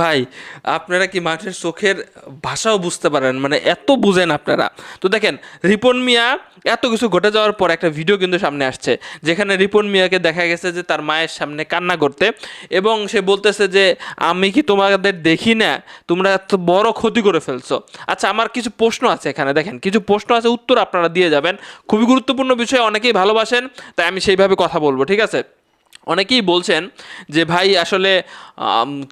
ভাই, আপনারা কি মানুষের চোখের ভাষাও বুঝতে পারেন? মানে এত বুঝেন আপনারা। তো দেখেন, রিপন মিয়া, এত কিছু ঘটে যাওয়ার পর একটা ভিডিও কিন্তু সামনে আসছে, যেখানে রিপন মিয়াকে দেখা গেছে যে তার মায়ের সামনে কান্না করতে এবং সে বলতেছে যে, আমি কি তোমাদের দেখি না? তোমরা এত বড় ক্ষতি করে ফেলছো। আচ্ছা আমার কিছু প্রশ্ন আছে এখানে, দেখেন, কিছু প্রশ্ন আছে, উত্তর আপনারা দিয়ে যাবেন। খুবই গুরুত্বপূর্ণ বিষয়, অনেকেই ভালোবাসেন, তাই আমি সেইভাবে কথা বলব, ঠিক আছে? অনেকেই বলছেন যে, ভাই, আসলে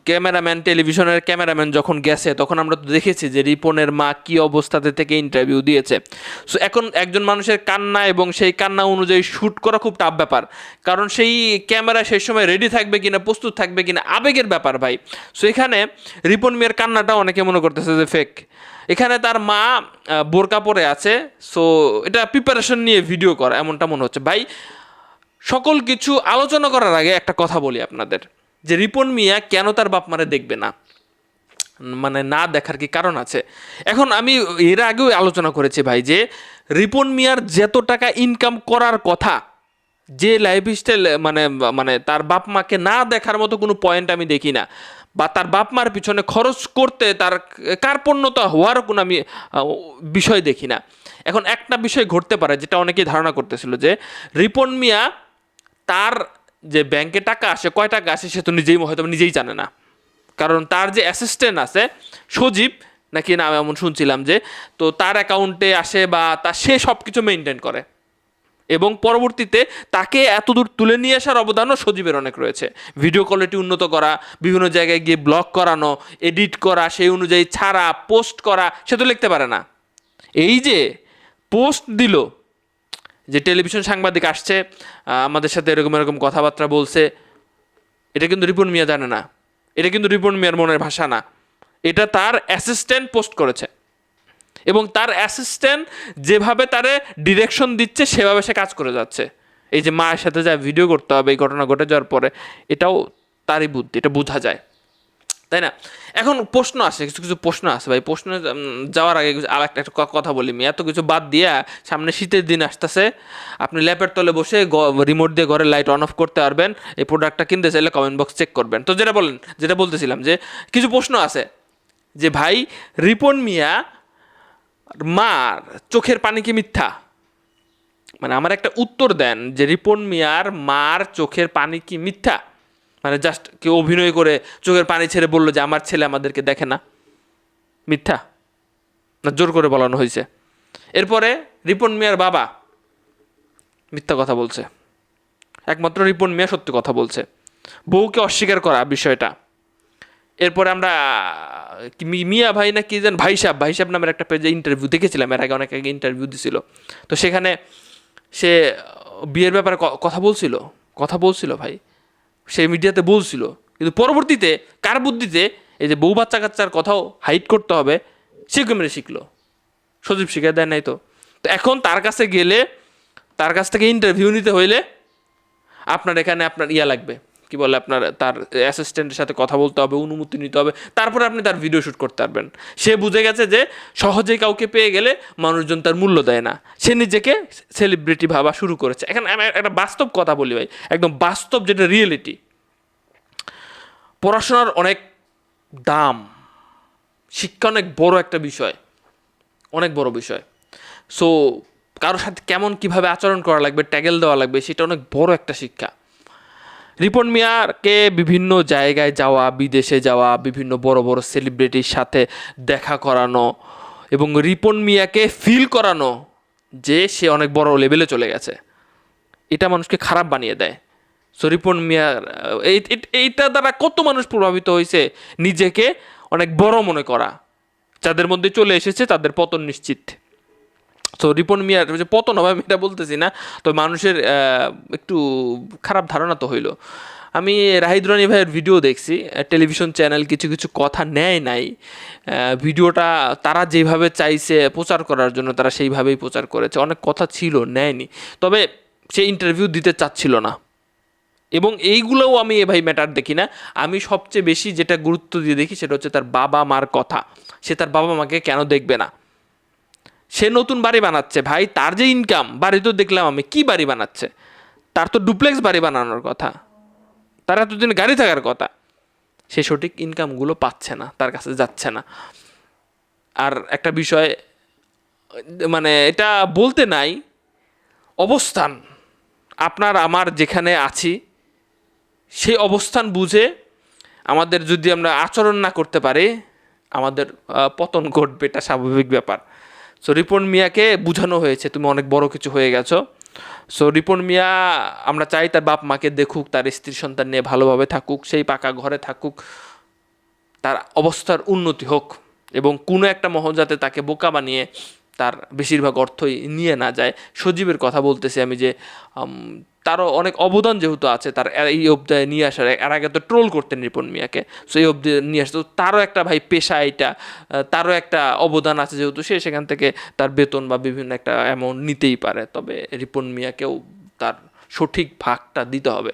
ক্যামেরাম্যান, টেলিভিশনের ক্যামেরাম্যান যখন গেছে, তখন আমরা তো দেখেছি যে, রিপনের মা কী অবস্থাতে থেকে ইন্টারভিউ দিয়েছে। সো এখন একজন মানুষের কান্না এবং সেই কান্না অনুযায়ী শ্যুট করা খুব টাফ ব্যাপার। কারণ সেই ক্যামেরা সেই সময় রেডি থাকবে কিনা, প্রস্তুত থাকবে কিনা, আবেগের ব্যাপার, ভাই। সো এখানে রিপন মেয়ের কান্নাটা অনেকে মনে করতেছে যে, ফেক। এখানে তার মা বোরকা পরে আছে। সো এটা প্রিপারেশন নিয়ে ভিডিও করা, এমনটা মনে হচ্ছে। ভাই সকল কিছু আলোচনা করার আগে একটা কথা বলি আপনাদের, যে রিপন মিয়া কেন তার বাপ মারে দেখবে না? মানে না দেখার কি কারণ আছে? এখন আমি এর আগেও আলোচনা করেছি ভাই, যে রিপন মিয়ার যত টাকা ইনকাম করার কথা, যে লাইফস্টাইল মানে মানে তার বাপ মাকে না দেখার মতো কোনো পয়েন্ট আমি দেখি না। বা তার বাপ মার পিছনে খরচ করতে তার কার্পণ্যতা হওয়ার কোনো আমি বিষয় দেখি না। এখন একটা বিষয় ঘটতে পারে, যেটা অনেকেই ধারণা করতেছিল, যে রিপন মিয়া তার যে ব্যাংকে টাকা আসে, কয় টাকা আসে সে তো নিজেই হয়তো নিজেই জানে না। কারণ তার যে অ্যাসিস্ট্যান্ট আছে, সজীব, নাকি নাম এমন শুনছিলাম যে, তো তার অ্যাকাউন্টে আসে বা তা সে সব কিছু মেনটেন করে। এবং পরবর্তীতে তাকে এতদূর তুলে নিয়ে আসার অবদানও সজীবের অনেক রয়েছে। ভিডিও কোয়ালিটি উন্নত করা, বিভিন্ন জায়গায় গিয়ে ব্লগ করানো এডিট করা, সেই অনুযায়ী ছাড়া পোস্ট করা, সে তো লিখতে পারে না। এই যে পোস্ট দিল যে টেলিভিশন সাংবাদিক আসছে আমাদের সাথে এরকম এরকম কথাবার্তা বলছে, এটা কিন্তু রিপন মিয়া জানে না। এটা কিন্তু রিপন মিয়ার মনের ভাষা না। এটা তার অ্যাসিস্ট্যান্ট পোস্ট করেছে। এবং তার অ্যাসিস্ট্যান্ট যেভাবে তারে ডিরেকশন দিচ্ছে, সেভাবে সে কাজ করে যাচ্ছে। এই যে মায়ের সাথে যা ভিডিও করতে হবে, এই ঘটনা ঘটে যাওয়ার পরে, এটাও তারই বুদ্ধি, এটা বোঝা যায়। তাই না? এখন প্রশ্ন আসে, কিছু কিছু প্রশ্ন আছে ভাই। প্রশ্ন যাওয়ার আগে আর একটা একটা কথা বলি। আমি এত কিছু বাদ দিয়া সামনে শীতের দিন আসতেছে। আপনি ল্যাপের তলে বসে রিমোট দিয়ে ঘরের লাইট অন অফ করতে পারবেন। এই প্রোডাক্টটা কিনতে চাইলে কমেন্ট বক্স চেক করবেন। তো যেটা বলেন, যেটা বলতেছিলাম যে, কিছু প্রশ্ন আছে যে ভাই, রিপন মিয়া মার চোখের পানি কি মিথ্যা? মানে আমার একটা উত্তর দেন যে রিপন মিয়ার মার চোখের পানি কি মিথ্যা? মানে জাস্ট কেউ অভিনয় করে চোখের পানি ছেড়ে বলল যে, আমার ছেলে আমাদেরকে দেখে না। মিথ্যা? না, জোর করে বলানো হয়েছে। এরপরে রিপন মিয়ার বাবা মিথ্যা কথা বলছে। একমাত্র রিপন মিয়া সত্যি কথা বলছে। বউকে অস্বীকার করা বিষয়টা। এরপরে আমরা মিয়া ভাই না কি যেন ভাই সাহেব ভাই সাহেব নামের একটা পেজে ইন্টারভিউ দেখেছিলাম, এর আগে অনেক আগে ইন্টারভিউ দিছিল। তো সেখানে সে বিয়ের ব্যাপারে কথা বলছিল? কথা বলছিল ভাই? সে মিডিয়াতে বলছিল। কিন্তু পরবর্তীতে কার বুদ্ধিতে এই যে বউ বাচ্চা কাচ্চার কথাও হাইট করতে হবে, সে মেরে শিখলো। সজীব শিখে দেয় নাই তো। তো এখন তার কাছে গেলে, তার কাছ থেকে ইন্টারভিউ নিতে হইলে আপনার এখানে আপনার ইয়া লাগবে। কি বলে আপনার, তার অ্যাসিস্ট্যান্টের সাথে কথা বলতে হবে, অনুমতি নিতে হবে, তারপরে আপনি তার ভিডিও শ্যুট করতে পারবেন। সে বুঝে গেছে যে সহজেই কাউকে পেয়ে গেলে মানুষজন তার মূল্য দেয় না। সে নিজেকে সেলিব্রিটি ভাবা শুরু করেছে। এখন আমি একটা বাস্তব কথা বলি ভাই, একদম বাস্তব যেটা রিয়েলিটি পড়াশোনার অনেক দাম, শিক্ষা অনেক বড় একটা বিষয়, অনেক বড় বিষয়। সো কারোর সাথে কেমন কীভাবে আচরণ করা লাগবে, ট্যাগেল দেওয়া লাগবে, সেটা অনেক বড় একটা শিক্ষা। রিপন মিয়ারকে বিভিন্ন জায়গায় যাওয়া, বিদেশে যাওয়া, বিভিন্ন বড় বড় সেলিব্রিটির সাথে দেখা করানো এবং রিপন মিয়াকে ফিল করানো যে সে অনেক বড় লেভেলে চলে গেছে। এটা মানুষকে খারাপ বানিয়ে দেয়। সো রিপন মিয়ার এই, এই- এইটা দ্বারা কত মানুষ প্রভাবিত হয়েছে? নিজেকে অনেক বড় মনে করা। যাদের মধ্যে চলে এসেছে, তাদের পতন নিশ্চিত। তো রিপন মিয়ার যে পতন হবে, আমি এটা বলতেছি না, তো মানুষের একটু খারাপ ধারণা তো হইল। আমি রাহিদ রানি ভাইয়ের ভিডিও দেখছি টেলিভিশন চ্যানেল কিছু কিছু কথা নেয় নাই ভিডিওটা তারা যেভাবে চাইছে প্রচার করার জন্য, তারা সেইভাবেই প্রচার করেছে, অনেক কথা ছিল, নেয়নি। তবে সে ইন্টারভিউ দিতে চাচ্ছিল না। এবং এইগুলোও আমি এ ভাই ম্যাটার দেখি না। আমি সবচেয়ে বেশি যেটা গুরুত্ব দিয়ে দেখি, সেটা হচ্ছে তার বাবা মার কথা। সে তার বাবা মাকে কেন দেখবে না? সে নতুন বাড়ি বানাচ্ছে, ভাই। তার যে ইনকাম বাড়ি তো দেখলাম আমি। কি বাড়ি বানাচ্ছে? তার তো ডুপ্লেক্স বাড়ি বানানোর কথা। তার এতদিন গাড়ি থাকার কথা। সে সঠিক ইনকামগুলো পাচ্ছে না, তার কাছে যাচ্ছে না। আর একটা বিষয় মানে এটা বলতে নাই, অবস্থান। আপনার, আমার যেখানে আছি, সেই অবস্থান বুঝে আমাদের যদি আমরা আচরণ না করতে পারি, আমাদের পতন ঘটবে, এটা স্বাভাবিক ব্যাপার। সো রিপন মিয়াকে বোঝানো হয়েছে, তুমি অনেক বড় কিছু হয়ে গেছো। সো রিপন মিয়া আমরা চাই তার বাপ মাকে দেখুক, তার স্ত্রী সন্তান নিয়ে ভালোভাবে থাকুক, সেই পাকা ঘরে থাকুক, তার অবস্থার উন্নতি হোক, এবং কোনো একটা মহল যাতে তাকে বোকা বানিয়ে তার বেশিরভাগ অর্থই নিয়ে না যায়। সজীবের কথা বলতেছি আমি যে তারও অনেক অবদান যেহেতু আছে, তার এই অবদায় নিয়ে আসার এর আগে তো ট্রোল করতেন রিপন মিয়াকে। সো এই অবধি নিয়ে আসতো। তারও একটা ভাই পেশা এটা তারও একটা অবদান আছে যেহেতু সে সেখান থেকে তার বেতন বা বিভিন্ন একটা অ্যামাউন্ট নিতেই পারে। তবে রিপন মিয়াকেও তার সঠিক ভাগটা দিতে হবে।